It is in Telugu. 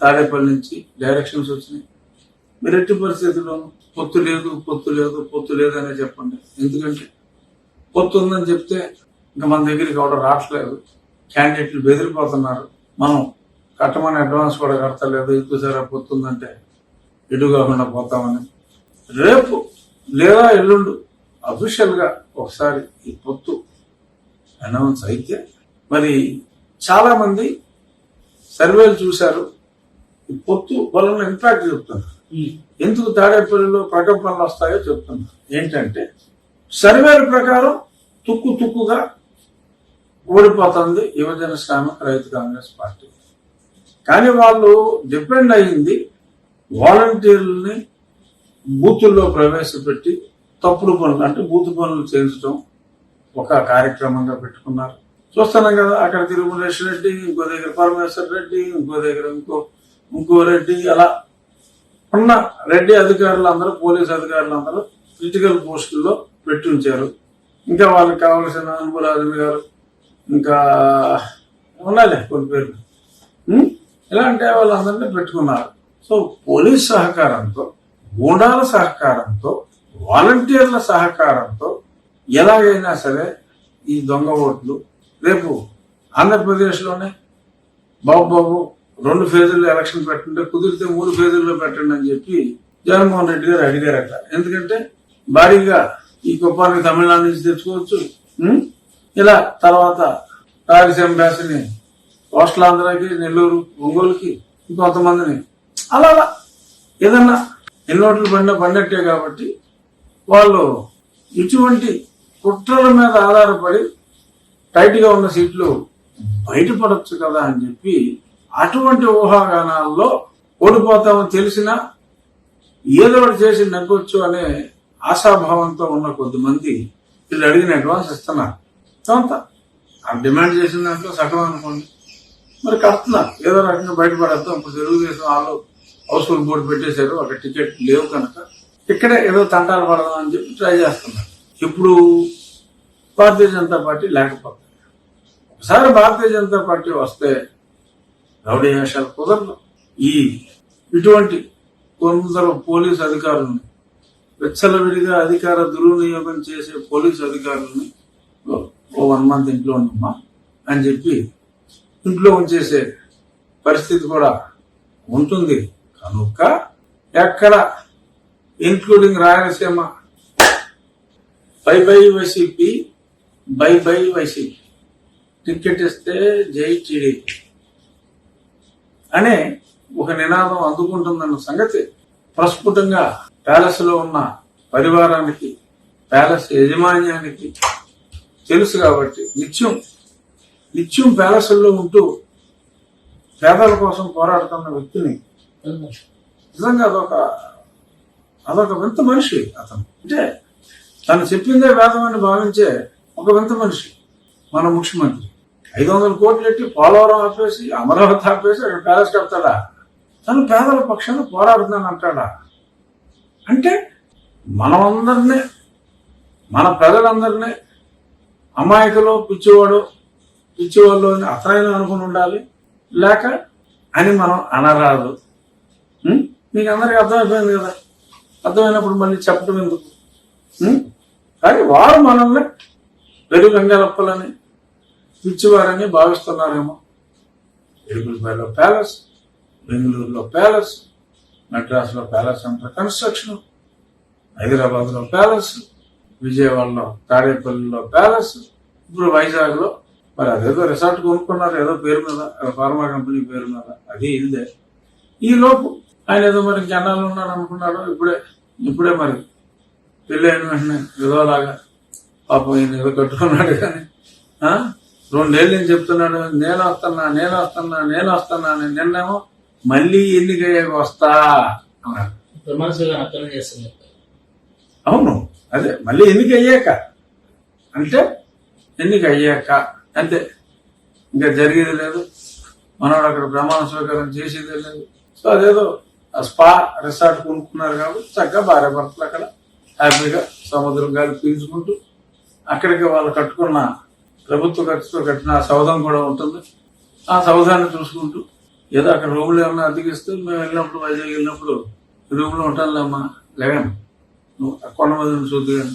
తాడేపల్లి నుంచి డైరెక్షన్స్ వచ్చినాయి. మీరు ఎట్టి పరిస్థితుల్లో పొత్తు లేదు పొత్తు లేదు పొత్తు లేదు అనే చెప్పండి. ఎందుకంటే పొత్తు ఉందని చెప్తే ఇంకా మన దగ్గరికి ఎవరు రావట్లేదు. క్యాండిడేట్లు బెదిరిపోతున్నారు. మనం కట్టమని అడ్వాన్స్ కూడా కడతలేదు. ఎక్కువసారి పొత్తు ఉందంటే ఇటు కాకుండా పోతామని. రేపు లేదా ఎల్లుండు అఫీషియల్గా ఒకసారి ఈ పొత్తు అనౌన్స్ అయితే మరి చాలామంది సర్వేలు చూశారు. పొత్తు వలన ఇంపాక్ట్ చెప్తున్నా ఎందుకు తాడేపల్లిలో ప్రకంపనలు వస్తాయో చెప్తున్నా ఏంటంటే సర్వేల ప్రకారం తుక్కు తుక్కుగా ఓడిపోతుంది యువజన శ్రామిక రైతు కాంగ్రెస్ పార్టీ. కానీ వాళ్ళు డిపెండ్ అయింది వాలంటీర్లని బూతుల్లో ప్రవేశపెట్టి తప్పుడు పనులు అంటే బూతు పనులు చేయించడం ఒక కార్యక్రమంగా పెట్టుకున్నారు. చూస్తున్నాం కదా అక్కడ తిరుమలేశ్వర రెడ్డి ఇంకో దగ్గర పరమేశ్వర్ రెడ్డి ఇంకో దగ్గర ఇంకో ఇంకో రెడ్డి అలా ఉన్న రెడ్డి అధికారులు అందరూ పోలీస్ అధికారులు అందరూ క్రిటికల్ పోస్టుల్లో పెట్టి ఉంచారు ఇంకా వాళ్ళకి కావలసిన అనుకురాజు గారు ఇంకా ఉన్నాలే కొన్ని పేర్లు. ఉం? ఇలాంటి వాళ్ళందరినీ పెట్టుకున్నారు. సో పోలీస్ సహకారంతో గూండాల సహకారంతో వాలంటీర్ల సహకారంతో ఎలాగైనా సరే ఈ దొంగ ఓట్లు రేపు ఆంధ్రప్రదేశ్లోనే బాబు బాబు రెండు ఫేజుల్లో ఎలక్షన్ పెట్టండి కుదిరితే మూడు ఫేజుల్లో పెట్టండి అని చెప్పి జగన్మోహన్ రెడ్డి గారు అడిగారట. ఎందుకంటే భారీగా ఈ కుప్పానికి తమిళనాడు నుంచి తెచ్చుకోవచ్చు. ఇలా తర్వాత రాయలసీమ హస్టల్ ఆంధ్రాకి నెల్లూరు ఒంగోలుకి ఇంకొంతమందిని. అలా అలా. ఏదన్నా ఎన్ని నోట్లు పడినా పడినట్టే కాబట్టి వాళ్ళు ఇటువంటి కుట్రల మీద ఆధారపడి టైట్గా ఉన్న సీట్లు బయటపడవచ్చు కదా అని చెప్పి అటువంటి ఊహాగానాల్లో ఓడిపోతామని తెలిసినా ఏదో ఒకటి చేసి నగ్గొచ్చు అనే ఆశాభావంతో ఉన్న కొద్దిమంది వీళ్ళు అడిగిన అడ్వాన్స్ ఇస్తున్నారు. సొంత ఆ డిమాండ్ చేసిన దాంట్లో సగం అనుకోండి. మరి కడుతున్నారు. ఏదో రకంగా బయటపడేద్దాం. ఇప్పుడు తెలుగుదేశం వాళ్ళు హౌస్ఫుల్ బోర్డు పెట్టేశారు. అక్కడ టికెట్ లేవు కనుక ఇక్కడే ఏదో తంటాలు పడదాం అని చెప్పి ట్రై చేస్తున్నారు. ఇప్పుడు భారతీయ జనతా పార్టీ లేకపోతే. ఒకసారి భారతీయ జనతా పార్టీ వస్తే రౌడీ వేషాలు కుదరదు ఈ ఇటువంటి కొందరు పోలీస్ అధికారులని విచ్చలవిడిగా అధికార దుర్వినియోగం చేసే పోలీస్ అధికారులని ఓ- ఓ వన్ మంత్ ఇంట్లో ఉండమ్మా అని చెప్పి ఇంట్లో ఉంచేసే పరిస్థితి కూడా ఉంటుంది. కనుక ఎక్కడ including Rayalaseema bye bye YCP bye bye YCP. Ticket ఇస్తే జై టీడీపీ. అనే ఒక నినాదం అందుకుంటుందన్న సంగతి ప్రస్ఫుటంగా ప్యాలెస్లో ఉన్న పరివారానికి ప్యాలెస్ యజమాన్యానికి తెలుసు కాబట్టి నిత్యం నిత్యం ప్యాలెస్లో ఉంటూ పేదల కోసం పోరాడుతున్న వ్యక్తిని నిజంగా అదొక అదొక వింత మనిషి అతను. అంటే తను చెప్పిందే వేదం అని భావించే ఒక వింత మనిషి మన ముఖ్యమంత్రి. ఐదు వందల కోట్లు ఎట్టి పోలవరం ఆపేసి అమరావతి ఆపేసి అక్కడ ప్యాలెస్ కడతాడా? తను పేదల పక్షాన పోరాడుతున్నాను అంటాడా? అంటే మనమందరినీ మన ప్రజలందరినీ అమాయకులు పిచ్చివాడు పిచ్చివాళ్ళు అని అతనైనా అనుకుని ఉండాలి. లేక అని మనం అనరాదు. మీకు అందరికీ అర్థమైపోయింది కదా? అర్థమైనప్పుడు మళ్ళీ చెప్పడం ఎందుకు? కానీ వారు మనల్ని వెరు గంగాలప్పలని పిచ్చివారని భావిస్తున్నారేమో. ఎరుగులపల్లిలో ప్యాలెస్ బెంగళూరులో ప్యాలెస్ మెడ్రాస్లో ప్యాలెస్ అంటారు కన్స్ట్రక్షన్. హైదరాబాద్లో ప్యాలెస్ విజయవాడలో తాడేపల్లిలో ప్యాలెస్ ఇప్పుడు వైజాగ్లో మరి అదేదో రిసార్ట్ కొనుక్కున్నారు ఏదో పేరు మీద ఫార్మా కంపెనీ పేరు మీద అది ఇదే. ఈ లోపు ఆయన ఏదో మరి జనాలు ఉన్నాడు అనుకున్నాడు ఇప్పుడే ఇప్పుడే మరి పెళ్ళి అయిన వెంటనే ఏదోలాగా పాపం ఈయన ఏదో కట్టుకున్నాడు కానీ? రెండేళ్ళు నేను చెప్తున్నాడు? నేను వస్తున్నా నేను వస్తున్నా నేను వస్తున్నా అని నిన్నేమో మళ్ళీ ఎన్నికయ్యాక వస్తా అన్నాడు. అవును అదే మళ్ళీ ఎన్నిక అయ్యాక అంటే ఎన్నిక అయ్యాక అంతే. ఇంకా జరిగేది లేదు. మనవాడు అక్కడ ప్రమాణ స్వీకారం చేసేది లేదు. సో అదేదో ఆ స్పా రిసార్ట్ కొనుక్కున్నారు కాబట్టి చక్కగా భార్య భర్తలు అక్కడ హ్యాపీగా సముద్రం గాలి పీల్చుకుంటూ అక్కడికి వాళ్ళు కట్టుకున్న ప్రభుత్వ ఖర్చుతో కట్టిన ఆ సౌధం కూడా ఉంటుంది. ఆ సౌధాన్ని చూసుకుంటూ ఏదో అక్కడ రూమ్లో ఏమైనా అతికిస్తే మేము వెళ్ళినప్పుడు వైజాగ్ వెళ్ళినప్పుడు రూమ్లో ఉంటానులేమ్మా లేగాను నువ్వు కొండ మీద చూద్దు కానీ.